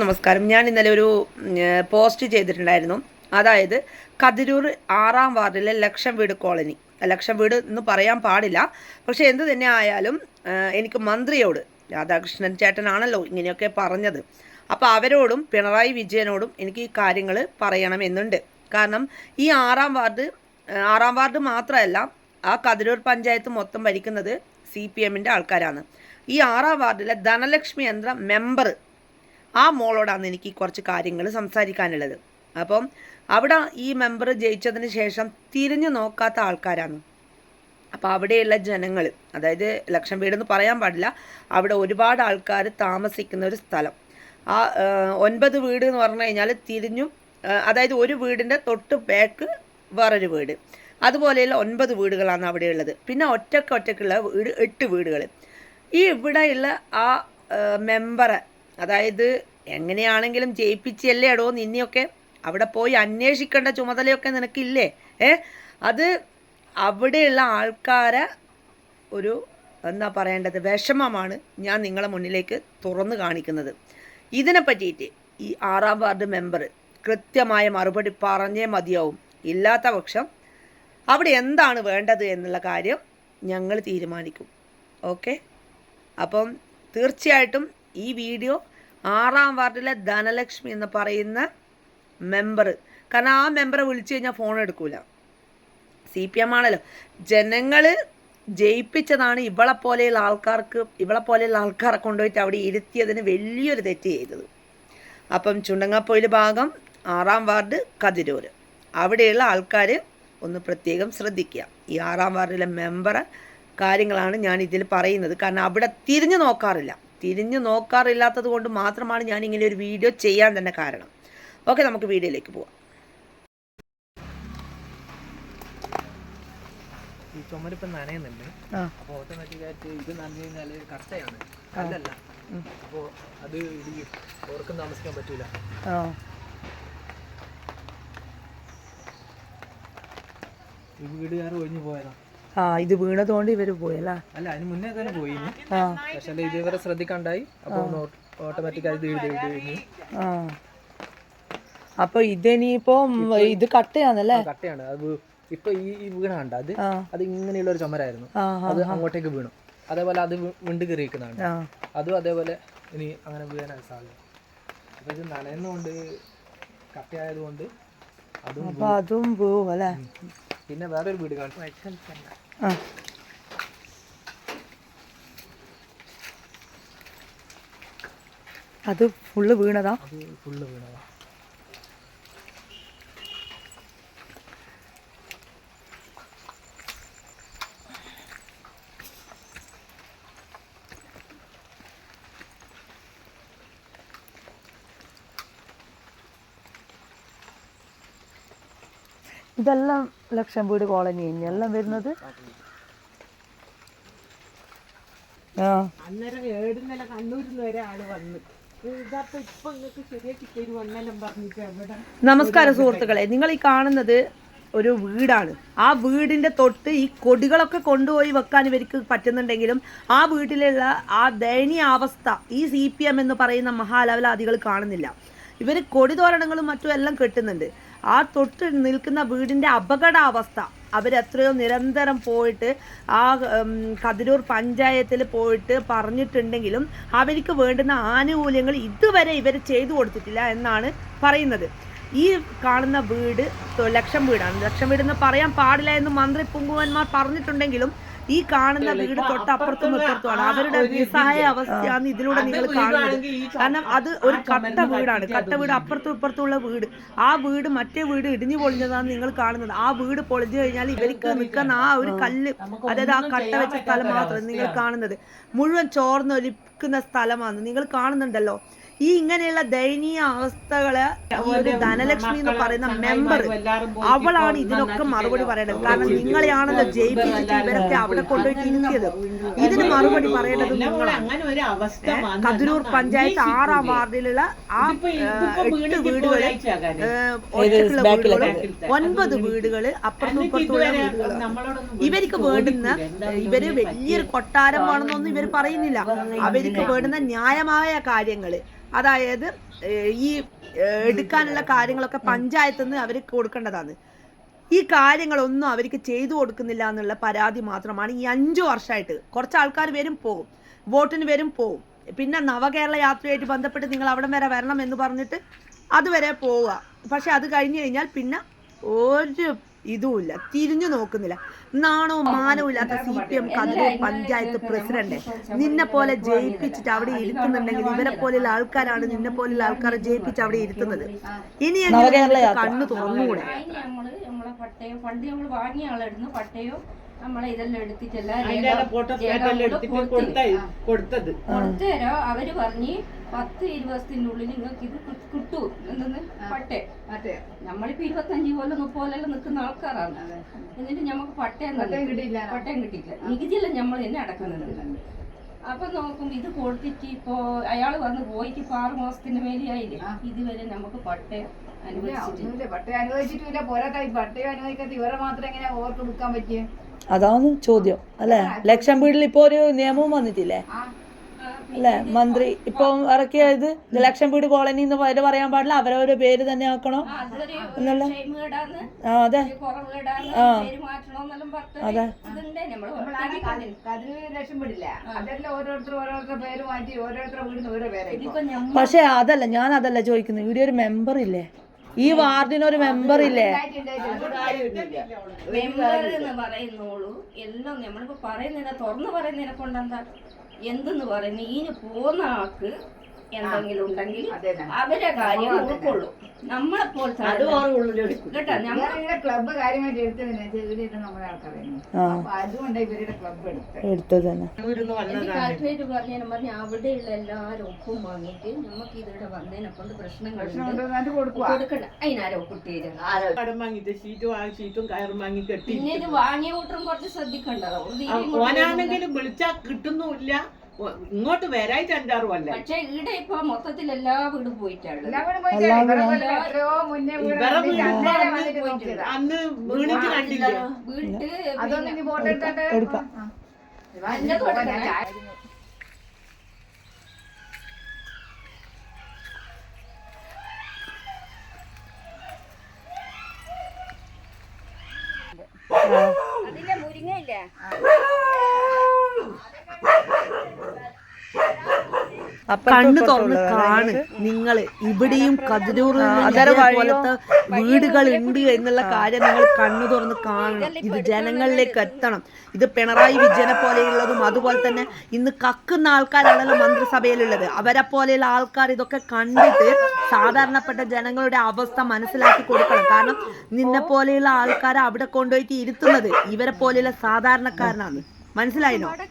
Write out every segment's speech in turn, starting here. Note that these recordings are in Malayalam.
നമസ്കാരം. ഞാൻ ഇന്നലെ ഒരു പോസ്റ്റ് ചെയ്തിട്ടുണ്ടായിരുന്നു. അതായത് കതിരൂർ ആറാം വാർഡിലെ ലക്ഷം വീട് കോളനി. ലക്ഷം വീട് എന്ന് പറയാൻ പാടില്ല. പക്ഷേ എന്ത് തന്നെ ആയാലും എനിക്ക് മന്ത്രിയോട് രാധാകൃഷ്ണൻ ചേട്ടനാണല്ലോ ഇങ്ങനെയൊക്കെ പറഞ്ഞത്. അപ്പോൾ അവരോടും പിണറായി വിജയനോടും എനിക്ക് ഈ കാര്യങ്ങൾ പറയണമെന്നുണ്ട്. കാരണം ഈ ആറാം വാർഡ് ആറാം വാർഡ് മാത്രമല്ല ആ കതിരൂർ പഞ്ചായത്ത് മൊത്തം ഭരിക്കുന്നത് സി പി എമ്മിന്റെ ആൾക്കാരാണ്. ഈ ആറാം വാർഡിലെ ധനലക്ഷ്മി എന്ന മെമ്പർ ആ മോളോടാണ് എനിക്ക് കുറച്ച് കാര്യങ്ങൾ സംസാരിക്കാനുള്ളത്. അപ്പം അവിടെ ഈ മെമ്പർ ജയിച്ചതിന് ശേഷം തിരിഞ്ഞു നോക്കാത്ത ആൾക്കാരാണ്. അപ്പോൾ അവിടെയുള്ള ജനങ്ങൾ അതായത് ലക്ഷം വീടെന്ന് പറയാൻ പാടില്ല അവിടെ ഒരുപാട് ആൾക്കാർ താമസിക്കുന്ന ഒരു സ്ഥലം. ആ ഒൻപത് വീട് എന്ന് പറഞ്ഞു കഴിഞ്ഞാൽ തിരിഞ്ഞും അതായത് ഒരു വീടിന്റെ തൊട്ട് ബാക്ക് വേറൊരു വീട്. അതുപോലെയുള്ള ഒൻപത് വീടുകളാണ് അവിടെ ഉള്ളത് പിന്നെ ഒറ്റയ്ക്ക് ഒറ്റക്കുള്ള വീട് എട്ട് വീടുകൾ ഈ ഇവിടെയുള്ള ആ മെമ്പറെ അതായത് എങ്ങനെയാണെങ്കിലും ജയിപ്പിച്ചല്ലേ അടോ നിന്നെയൊക്കെ. അവിടെ പോയി അന്വേഷിക്കേണ്ട ചുമതലയൊക്കെ നിനക്കില്ലേ? ഏ? അത് അവിടെയുള്ള ആൾക്കാരെ ഒരു എന്താ പറയേണ്ടത്? വിഷമമാണ് ഞാൻ നിങ്ങളെ മുന്നിലേക്ക് തുറന്നു കാണിക്കുന്നത്. ഇതിനെ പറ്റിയിട്ട് ഈ ആറാം വാർഡ് മെമ്പർ കൃത്യമായ മറുപടി പറഞ്ഞേ മതിയാവും. ഇല്ലാത്ത പക്ഷം അവിടെ എന്താണ് വേണ്ടത് എന്നുള്ള കാര്യം ഞങ്ങൾ തീരുമാനിക്കും. ഓക്കെ? അപ്പം തീർച്ചയായിട്ടും ഈ വീഡിയോ ആറാം വാർഡിലെ ധനലക്ഷ്മി എന്ന് പറയുന്ന മെമ്പർ കാരണം ആ മെമ്പറെ വിളിച്ചു കഴിഞ്ഞാൽ ഫോൺ എടുക്കൂല. സി പി എം ആണല്ലോ. ജനങ്ങൾ ജയിപ്പിച്ചതാണ് ഇവളെ പോലെയുള്ള ആൾക്കാർക്ക് ഇവളെ പോലെയുള്ള ആൾക്കാരെ കൊണ്ടുപോയിട്ട് അവിടെ ഇരുത്തിയതിന് വലിയൊരു തെറ്റ് ചെയ്തത്. അപ്പം ചുണ്ടങ്ങാപ്പൊയിൽ ഭാഗം ആറാം വാർഡ് കതിരൂർ അവിടെയുള്ള ആൾക്കാർ ഒന്ന് പ്രത്യേകം ശ്രദ്ധിക്കുക. ഈ ആറാം വാർഡിലെ മെമ്പറെ കാര്യങ്ങളാണ് ഞാൻ ഇതിൽ പറയുന്നത്. കാരണം അവിടെ തിരിഞ്ഞു നോക്കാറില്ല. തിരിഞ്ഞു നോക്കാറില്ലാത്തത് കൊണ്ട് മാത്രമാണ് ഞാൻ ഇങ്ങനെ ഒരു വീഡിയോ ചെയ്യാൻ തന്നെ കാരണം. ഓക്കെ നമുക്ക് വീഡിയോയിലേക്ക് പോവാം. ഈ ചുമരിപ്പം നനയുന്നുണ്ട്. അപ്പോൾ ഓട്ടോമാറ്റിക്കായിട്ട് ഇത് നനഞ്ഞു കഴിഞ്ഞാൽ കട്ടയാണ്. കല്ലല്ല. അപ്പോൾ അത് ഇടിയും ഓർക്കും താമസിക്കാൻ പറ്റൂല. ഈ വീടുകാർ ഒഴിഞ്ഞു പോയതാ. ആ ഇത് വീണതുകൊണ്ട് ഇവർ പോയല്ലേ അല്ല? അതിന് മുന്നേ തന്നെ പോയി പക്ഷേ ഇത് ഇവരെ ശ്രദ്ധിക്കണ്ടായി. അപ്പോൾ കഴിഞ്ഞു ആ. അപ്പൊ ഇതിനിപ്പോ ഇത് കട്ടയാണല്ലേ? കട്ടയാണ്. അത് ഇപ്പൊ ഈ വീണാണ്ട് വീണ കണ്ട അത് അത് ഇങ്ങനെയുള്ള ഒരു ചുമരായിരുന്നു. അത് അങ്ങോട്ടേക്ക് വീണു. അതേപോലെ അത് വിണ്ട് കയറിയിരിക്കുന്നതാണ് അതും അതേപോലെ ഇനി അങ്ങനെ വീഴാനാണ് സാധ്യത. അപ്പൊ ഇത് നനയുന്നതുകൊണ്ട് കട്ടയായതുകൊണ്ട് അതും അതും പോവും അല്ലേ? പിന്നെ വേറൊരു വീട് കാണും അത് ഫുള്ള് വീണതാ? ഫുള്ള് വീണതാ. ഇതെല്ലാം ലക്ഷം വീട് കോളനി എല്ലാം വരുന്നത്? അന്നേരം ഏടുന്നല്ല കണ്ണൂരിൽ നിന്ന് ഒരാൾ വന്ന്. നമസ്കാരം സുഹൃത്തുക്കളെ. നിങ്ങൾ ഈ കാണുന്നത് ഒരു വീടാണ്. ആ വീടിന്റെ തൊട്ട് ഈ കൊടികളൊക്കെ കൊണ്ടുപോയി വെക്കാൻ ഇവർക്ക് പറ്റുന്നുണ്ടെങ്കിലും ആ വീട്ടിലുള്ള ആ ദയനീയ അവസ്ഥ ഈ സി പി എം എന്ന് പറയുന്ന മഹാലവലാദികൾ കാണുന്നില്ല. ഇവർ കൊടിതോരണങ്ങളും മറ്റും എല്ലാം കെട്ടുന്നുണ്ട്. ആ തൊട്ട് നിൽക്കുന്ന വീടിന്റെ അപകടാവസ്ഥ. അവരെത്രയോ നിരന്തരം പോയിട്ട് ആ കതിരൂർ പഞ്ചായത്തിൽ പോയിട്ട് പറഞ്ഞിട്ടുണ്ടെങ്കിലും അവർക്ക് വേണ്ടുന്ന ആനുകൂല്യങ്ങൾ ഇതുവരെ ഇവർ ചെയ്തു കൊടുത്തിട്ടില്ല എന്നാണ് പറയുന്നത്. ഈ കാണുന്ന വീട് ലക്ഷം വീടാണ്. ലക്ഷം വീടെന്ന് പറയാൻ പാടില്ല എന്ന് മന്ത്രി പുങ്കുവന്മാർ പറഞ്ഞിട്ടുണ്ടെങ്കിലും ഈ കാണുന്ന വീട് തൊട്ടപ്പുറത്തും ഇപ്പുറത്തുമാണ്. അവരുടെ നിസ്സഹായ അവസ്ഥയാണ് ഇതിലൂടെ നിങ്ങൾ കാണുന്നത്. കാരണം അത് ഒരു കട്ട വീടാണ്. കട്ട വീട് അപ്പുറത്തും ഇപ്പുറത്തുള്ള വീട്. ആ വീട് മറ്റേ വീട് ഇടിഞ്ഞു പൊളിഞ്ഞതാണ് നിങ്ങൾ കാണുന്നത്. ആ വീട് പൊളിഞ്ഞു കഴിഞ്ഞാൽ ഇവർക്ക് നിൽക്കുന്ന ആ ഒരു കല്ല് അതായത് ആ കട്ട വെച്ച സ്ഥലം മാത്രം നിങ്ങൾ കാണുന്നത്. മുഴുവൻ ചോർന്നൊലിക്കുന്ന സ്ഥലമാണ്. നിങ്ങൾ കാണുന്നുണ്ടല്ലോ. ഈ ഇങ്ങനെയുള്ള ദയനീയ അവസ്ഥകൾ ഒരു ധനലക്ഷ്മി എന്ന് പറയുന്ന മെമ്പർ അവളാണ് ഇതിനൊക്കെ മറുപടി പറയേണ്ടത്. കാരണം നിങ്ങളെയാണല്ലോ ജയിപ്പിച്ചിട്ട് ഇവരൊക്കെ അവിടെ കൊണ്ടുപോയി ഇരിക്കിയത് ഇതിന് മറുപടി പറയേണ്ടത് നിങ്ങളാണ്. അങ്ങനെ ഒരു അവസ്ഥ വന്ന് കതിരൂർ പഞ്ചായത്ത് ആറാം വാർഡിലുള്ള ആ എട്ട് വീടുകളിൽ. ഒറ്റക്കുള്ള വീടുകൾ ഒൻപത് വീടുകൾ അപ്പുറത്തും ഇപ്പുറത്തുള്ള ഇവർക്ക് വേണ്ടുന്ന ഇവർ വലിയൊരു കൊട്ടാരമാണെന്നൊന്നും ഇവർ പറയുന്നില്ല. അവർക്ക് വേണ്ടുന്ന ന്യായമായ കാര്യങ്ങൾ. അതായത് ഈ എടുക്കാനുള്ള കാര്യങ്ങളൊക്കെ പഞ്ചായത്തിൽ നിന്ന് അവർ കൊടുക്കേണ്ടതാണ്. ഈ കാര്യങ്ങളൊന്നും അവർക്ക് ചെയ്തു കൊടുക്കുന്നില്ല എന്നുള്ള പരാതി മാത്രമാണ് ഈ അഞ്ചു വർഷമായിട്ട്. കുറച്ച് ആൾക്കാർ വരും പോകും. വോട്ടിന് വരും പോകും. പിന്നെ നവകേരള യാത്രയായിട്ട് ബന്ധപ്പെട്ട് നിങ്ങൾ അവിടെ വരെ വരണം എന്ന് പറഞ്ഞിട്ട് അതുവരെ പോവുക. പക്ഷെ അത് കഴിഞ്ഞു കഴിഞ്ഞാൽ പിന്നെ ഒരു ഇതുമില്ല. തിരിഞ്ഞു നോക്കുന്നില്ല. നാണോ മാനവുമില്ലാത്ത C P M Kathirur panchayat president നിന്നെ പോലെ ജയിപ്പിച്ചിട്ട് അവിടെ ഇരുത്തുന്നുണ്ടെങ്കിൽ ഇവരെ പോലെയുള്ള ആൾക്കാരാണ് നിന്നെ പോലെയുള്ള ആൾക്കാരെ ജയിപ്പിച്ച് അവിടെ ഇരുത്തുന്നത് ഇനി കണ്ണു തുറന്നുകൂടെ പട്ടയം പണ്ട് നമ്മൾ വാങ്ങിയ നമ്മളെ ഇതെല്ലാം എടുത്തിട്ടല്ല കൊടുത്തത്. കൊടുത്തരോ അവർ പറഞ്ഞ് പത്ത് ഇരുപത്തിനുള്ളിൽ നിങ്ങൾക്ക് ഇത് കിട്ടും. എന്തെന്ന്? പട്ടേ. നമ്മളിപ്പോ ഇരുപത്തഞ്ച് കൊല്ലം മുപ്പത് കൊല്ലം നിൽക്കുന്ന ആൾക്കാരാണ്. എന്നിട്ട് നമുക്ക് പട്ടയം കിട്ടിയില്ല. പട്ടയം കിട്ടിയില്ല. നികുതിയെല്ലാം നമ്മൾ തന്നെ അടക്കുന്നുണ്ട് അപ്പൊ നോക്കും ഇത് കൊടുത്തിട്ട് ഇപ്പോ അയാൾ വന്ന് പോയിട്ട് ഇപ്പൊ ആറ് മാസത്തിന് മേലെയായില്ലേ? ഇതുവരെ നമുക്ക് പട്ടയം അനുവദിച്ചിട്ടില്ല. ഒന്നുമില്ല പട്ടയം അനുവദിച്ചിട്ടില്ല. പോരാത്ത ഈ പട്ടയം അനുവദിക്കാത്ത ഇവരെ മാത്രം കൊടുക്കാൻ പറ്റിയ? അതാണ് ചോദ്യം അല്ലെ? ലക്ഷം വീട്ടിൽ ഇപ്പൊ ഒരു നിയമവും വന്നിട്ടില്ലേ? അല്ലെ? മന്ത്രി ഇപ്പൊ ഇറക്കിയത് ഇത് ലക്ഷം വീട് കോളനി എന്ന് പേര് പറയാൻ പാടില്ല. അവരവരുടെ പേര് തന്നെ ആക്കണം എന്നുള്ള ആ അതെ. ആ. അതെ. പക്ഷെ അതല്ല ഞാൻ അതല്ല ചോദിക്കുന്നത്. ഇവിടെ ഒരു മെമ്പർ ഇല്ലേ? ഈ വാർഡിന് ഒരു മെമ്പർ ഇല്ലേ? മെമ്പർ എന്ന് പറയുന്നോളൂ. എല്ലാം നമ്മളിപ്പോ പറയുന്നതിനെ തുറന്നു പറയുന്നതിനെ കൊണ്ടെന്താ? എന്തെന്ന് പറയുന്നത് ഈന് പോന്ന ആൾക്ക് എന്തെങ്കിലും ഉണ്ടെങ്കിൽ അവരെ കാര്യം ഉൾക്കൊള്ളൂ നമ്മളെ പോലത്തെ കേട്ടോ ഞങ്ങളുടെ ഇവരുടെ ക്ലബ്ബ് കാര്യമായിട്ട് എടുത്തതിനെ ഇവിടെ നമ്മുടെ ആൾക്കാരായിരുന്നു. അപ്പൊ അതുകൊണ്ട് ഇവരുടെ ക്ലബ്ബ് എടുത്തത്. എടുത്തത് കാൽക്കുലേറ്റ് പറഞ്ഞതിനെ പറഞ്ഞ് അവിടെയുള്ള എല്ലാരും ഒപ്പും വാങ്ങിയിട്ട് നമുക്ക് ഇതിവിടെ വന്നതിനെ കൊണ്ട് പ്രശ്നങ്ങളുണ്ട് കൊടുക്കണ്ട. അതിനാരോ ഷീറ്റും ആ ഷീറ്റും കയറും വാങ്ങി കെട്ടി പിന്നെ ഇത് വാങ്ങിയ കൂട്ടറും കുറച്ച് ശ്രദ്ധിക്കണ്ടോ ഓനാണെങ്കിലും വിളിച്ചാ കിട്ടുന്നുമില്ല. ഒ- ഇങ്ങോട്ട് വരായിട്ട് അഞ്ചാറ് കൊല്ലം. പക്ഷെ ഇവിടെ ഇപ്പൊ മൊത്തത്തിൽ എല്ലാ വീടും പോയിട്ടാണ്. അന്ന് വീണിട്ട് കണ്ടില്ല. വീട്ട് അതൊന്നും ഫോട്ടോ കണ്ണു തുറന്ന് കാണ്. നിങ്ങൾ ഇവിടെയും കതിരൂർ പോലത്തെ വീടുകൾ ഉണ്ട് എന്നുള്ള കാര്യം നിങ്ങൾ കണ്ണു തുറന്ന് കാണണം. ഇത് ജനങ്ങളിലേക്ക് എത്തണം. ഇത് പിണറായി വിജയനെ പോലെയുള്ളതും അതുപോലെ തന്നെ ഇന്ന് കക്കുന്ന ആൾക്കാരാണല്ലോ മന്ത്രിസഭയിലുള്ളത്. അവരെ പോലെയുള്ള ആൾക്കാർ ഇതൊക്കെ കണ്ടിട്ട് സാധാരണപ്പെട്ട ജനങ്ങളുടെ അവസ്ഥ മനസ്സിലാക്കി കൊടുക്കണം. കാരണം നിന്നെ പോലെയുള്ള ആൾക്കാരെ അവിടെ കൊണ്ടുപോയിട്ട് ഇരുത്തുന്നത്. ഇവരെ പോലെയുള്ള സാധാരണക്കാരനാണ്. മനസ്സിലായില്ലോ വേറെ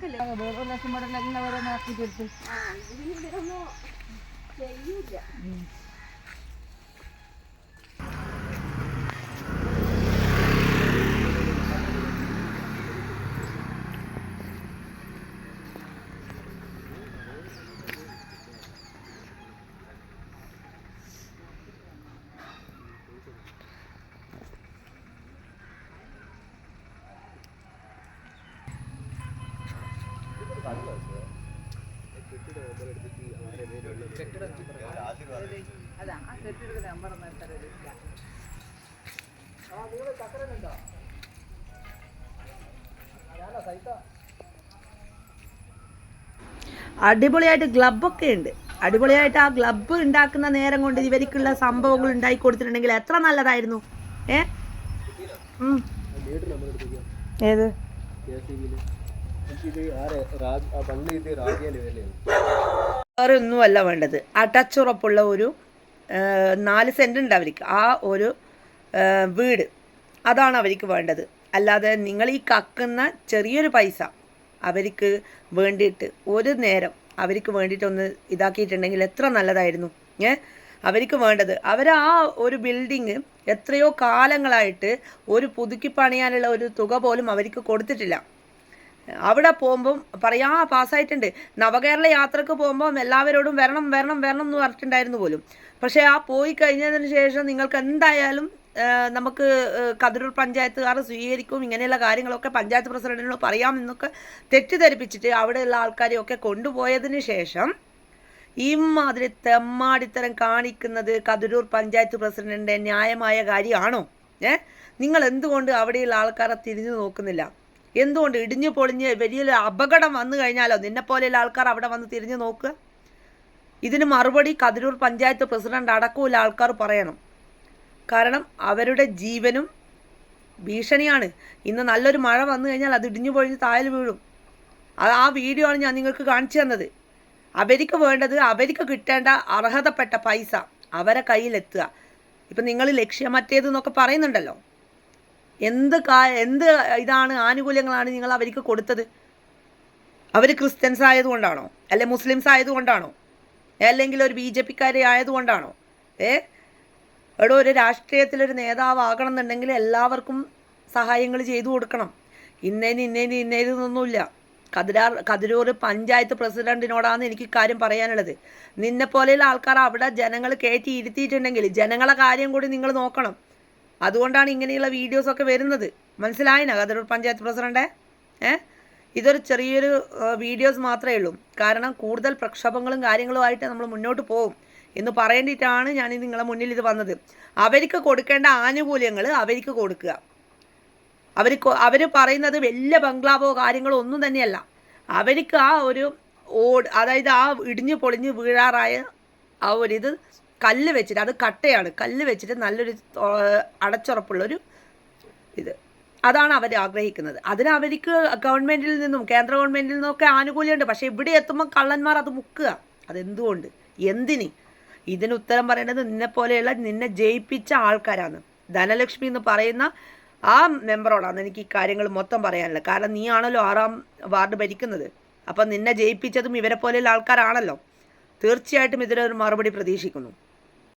അടിപൊളിയായിട്ട് ഗ്ലബൊക്കെ ഉണ്ട്. അടിപൊളിയായിട്ട് ആ ഗ്ലബ് ഉണ്ടാക്കുന്ന നേരം കൊണ്ട് ഇവർക്കുള്ള സംഭവങ്ങൾ ഉണ്ടാക്കി കൊടുത്തിട്ടുണ്ടെങ്കിൽ എത്ര നല്ലതായിരുന്നു? ഏ. ഏത്? വേറെ ഒന്നുമല്ല വേണ്ടത്. അടച്ചുറപ്പുള്ള ഒരു ആ, നാല് സെന്റ് ഉണ്ട് അവർക്ക്. ആ ഒരു ആ, വീട്. അതാണ് അവർക്ക് വേണ്ടത്. അല്ലാതെ നിങ്ങൾ ഈ കക്കുന്ന ചെറിയൊരു പൈസ അവർക്ക് വേണ്ടിയിട്ട് ഒരു നേരം അവർക്ക് വേണ്ടിയിട്ട് ഒന്ന് ഇതാക്കിയിട്ടുണ്ടെങ്കിൽ എത്ര നല്ലതായിരുന്നു ഏ? അവർക്ക് വേണ്ടത്. അവർ ആ ഒരു ബിൽഡിങ് എത്രയോ കാലങ്ങളായിട്ട് ഒരു പുതുക്കി പണിയാനുള്ള ഒരു തുക പോലും അവർക്ക് കൊടുത്തിട്ടില്ല. അവിടെ പോകുമ്പം പറയാ "ആ, പാസ്സായിട്ടുണ്ട്. നവകേരള യാത്രയ്ക്ക് പോകുമ്പം എല്ലാവരോടും വരണം വരണം വരണം എന്ന് പറഞ്ഞിട്ടുണ്ടായിരുന്നു പോലും. പക്ഷേ ആ പോയി കഴിഞ്ഞതിന് ശേഷം നിങ്ങൾക്ക് എന്തായാലും നമുക്ക് കതിരൂർ പഞ്ചായത്തുകാർ സ്വീകരിക്കും. ഇങ്ങനെയുള്ള കാര്യങ്ങളൊക്കെ പഞ്ചായത്ത് പ്രസിഡന്റിനോട് പറയാമെന്നൊക്കെ തെറ്റിദ്ധരിപ്പിച്ചിട്ട് അവിടെയുള്ള ആൾക്കാരെയൊക്കെ കൊണ്ടുപോയതിന് ശേഷം ഇമാതിരി തെമ്മാടിത്തരം കാണിക്കുന്നത് കതിരൂർ പഞ്ചായത്ത് പ്രസിഡന്റിന്റെ ന്യായമായ കാര്യമാണോ? ഏ? നിങ്ങൾ എന്തുകൊണ്ട് അവിടെയുള്ള ആൾക്കാരെ തിരിഞ്ഞു നോക്കുന്നില്ല? എന്തുകൊണ്ട് ഇടിഞ്ഞു പൊളിഞ്ഞ് വലിയൊരു അപകടം വന്നു കഴിഞ്ഞാലോ? നിന്നെ പോലെയുള്ള ആൾക്കാർ അവിടെ വന്ന് തിരിഞ്ഞു നോക്കുക ഇതിന് മറുപടി കതിരൂർ പഞ്ചായത്ത് പ്രസിഡന്റ് അടക്കമുള്ള ആൾക്കാർ പറയണം. കാരണം അവരുടെ ജീവനും ഭീഷണിയാണ്. ഇന്ന് നല്ലൊരു മഴ വന്നു കഴിഞ്ഞാൽ അത് ഇടിഞ്ഞു പൊഴിഞ്ഞ് താഴെ വീഴും. അത് ആ വീഡിയോ ആണ് ഞാൻ നിങ്ങൾക്ക് കാണിച്ചു തന്നത്. അവർക്ക് വേണ്ടത് അവർക്ക് കിട്ടേണ്ട അർഹതപ്പെട്ട പൈസ അവരെ കയ്യിലെത്തുക. ഇപ്പം നിങ്ങൾ ലക്ഷ്യമറ്റേത് എന്നൊക്കെ പറയുന്നുണ്ടല്ലോ. എന്ത് കാ എന്ത് ഇതാണ് ആനുകൂല്യങ്ങളാണ് നിങ്ങൾ അവർക്ക് കൊടുത്തത്? അവർ ക്രിസ്ത്യൻസ് ആയതുകൊണ്ടാണോ? അല്ലെ മുസ്ലിംസ് ആയതുകൊണ്ടാണോ? അല്ലെങ്കിൽ ഒരു ബി ജെ പിക്കാരെ ആയതുകൊണ്ടാണോ? ഏ? എടോ ഒരു രാഷ്ട്രീയത്തിലൊരു നേതാവാകണം എന്നുണ്ടെങ്കിൽ എല്ലാവർക്കും സഹായങ്ങൾ ചെയ്തു കൊടുക്കണം. ഇന്നേന് ഇന്നേന് ഇന്നേനൊന്നുമില്ല കതിരാർ കതിരൂർ പഞ്ചായത്ത് പ്രസിഡന്റിനോടാണ് എനിക്ക് കാര്യം പറയാനുള്ളത്. നിന്നെ പോലെയുള്ള ആൾക്കാർ അവിടെ ജനങ്ങൾ കയറ്റി ഇരുത്തിയിട്ടുണ്ടെങ്കിൽ ജനങ്ങളെ കാര്യം കൂടി നിങ്ങൾ നോക്കണം. അതുകൊണ്ടാണ് ഇങ്ങനെയുള്ള വീഡിയോസൊക്കെ വരുന്നത്. മനസ്സിലായിന കതിരൂർ പഞ്ചായത്ത് പ്രസിഡന്റ് ഏ? ഇതൊരു ചെറിയൊരു വീഡിയോസ് മാത്രമേ ഉള്ളൂ. കാരണം കൂടുതൽ പ്രക്ഷോഭങ്ങളും കാര്യങ്ങളുമായിട്ട് നമ്മൾ മുന്നോട്ട് പോകും എന്ന് പറയേണ്ടിയിട്ടാണ് ഞാൻ നിങ്ങളെ മുന്നിൽ ഇത് വന്നത്. അവർക്ക് കൊടുക്കേണ്ട ആനുകൂല്യങ്ങൾ അവർക്ക് കൊടുക്കുക. അവർ അവർ പറയുന്നത് വലിയ ബംഗ്ലാവോ കാര്യങ്ങളോ ഒന്നും തന്നെയല്ല. അവർക്ക് ആ ഒരു ഓട് അതായത് ആ ഇടിഞ്ഞു പൊളിഞ്ഞ് വീഴാറായ ആ ഒരു ഇത് കല്ല് വെച്ചിട്ട് അത് കട്ടയാണ്. കല്ല് വെച്ചിട്ട് നല്ലൊരു അടച്ചുറപ്പുള്ളൊരു ഇത്. അതാണ് അവർ ആഗ്രഹിക്കുന്നത്. അതിന് അവർക്ക് ഗവൺമെന്റിൽ നിന്നും കേന്ദ്ര ഗവൺമെന്റിൽ നിന്നൊക്കെ ആനുകൂല്യമുണ്ട്. പക്ഷേ ഇവിടെ എത്തുമ്പോൾ കള്ളന്മാർ അത് മുക്കുക. അതെന്തുകൊണ്ട്? എന്തിന്? ഇതിന് ഉത്തരം പറയേണ്ടത് നിന്നെ പോലെയുള്ള നിന്നെ ജയിപ്പിച്ച ആൾക്കാരാണ്. ധനലക്ഷ്മി എന്ന് പറയുന്ന ആ മെമ്പറോടാണ് എനിക്ക് ഈ കാര്യങ്ങൾ മൊത്തം പറയാനുള്ളത്. കാരണം നീയാണല്ലോ ആറാം വാർഡ് ഭരിക്കുന്നത്. അപ്പം നിന്നെ ജയിപ്പിച്ചതും ഇവരെ പോലെയുള്ള ആൾക്കാരാണല്ലോ. തീർച്ചയായിട്ടും ഇതിലൊരു മറുപടി പ്രതീക്ഷിക്കുന്നു.